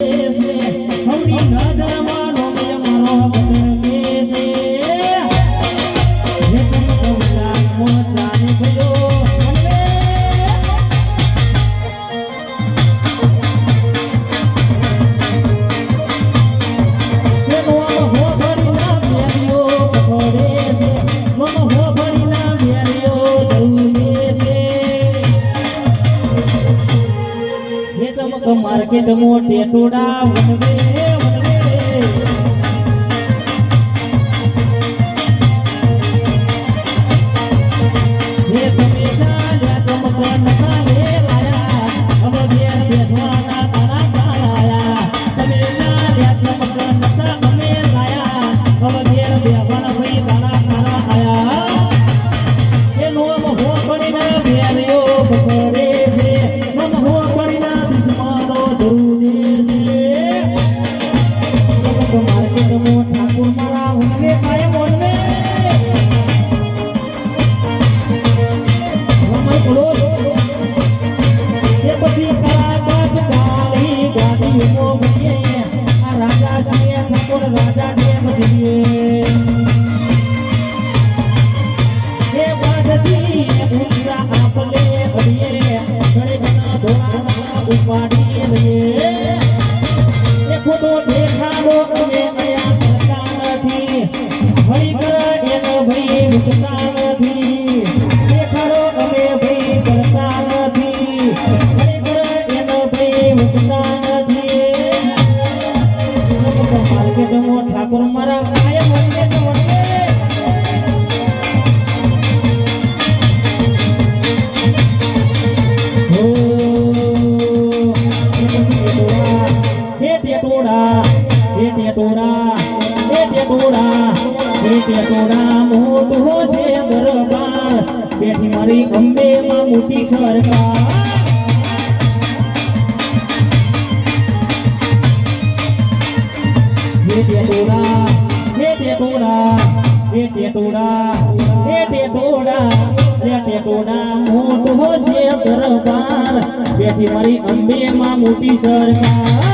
હવની નજરમાં માર્કેટ મોટે Toda one way one way. હે તમે ચાલ્યા રાજા ને બદલીએ એ વાદસી ઊંચા આપલે હરિયે ઘરે ઘણા ધોળા ઉપાડીએ લઈએ એ ખોટો દેખાડો અમે કયા કરતા નથી ભઈ કર એનો ભઈ મૂકતા ઠાકોર મારા કાયમ છે દરબાર. બેઠી મારી અંબે માં મોટી સરકાર. ટેટોડા હે ટેટોડા હે ટેટોડા હે ટેટોડા હે ટેટોડા મોટો છે દરબાર, બેઠી મારી અંબે માં મોટી સરકાર.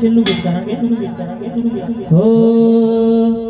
છેલ્લું ગીત કરાંગે છેલ્લું ગીત કરાંગે છેલ્લું ગીત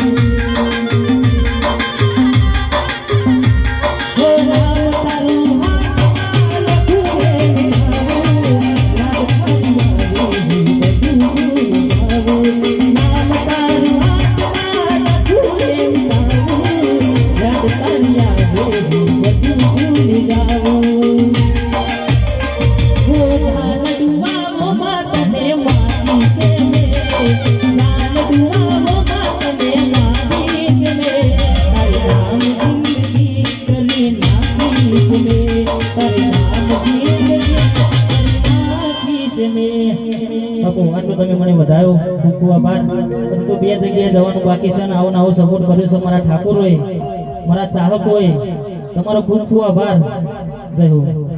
આટલું તમે મને વધાયો ખૂબ ખૂબ આભાર હજુ તો બે જગ્યાએ જવાનું બાકી છે ને આવો આવો સપોર્ટ કર્યો છે મારા ઠાકોરોએ, મારા ચાહકોએ. તમારો ખૂબ ખૂબ આભાર. જય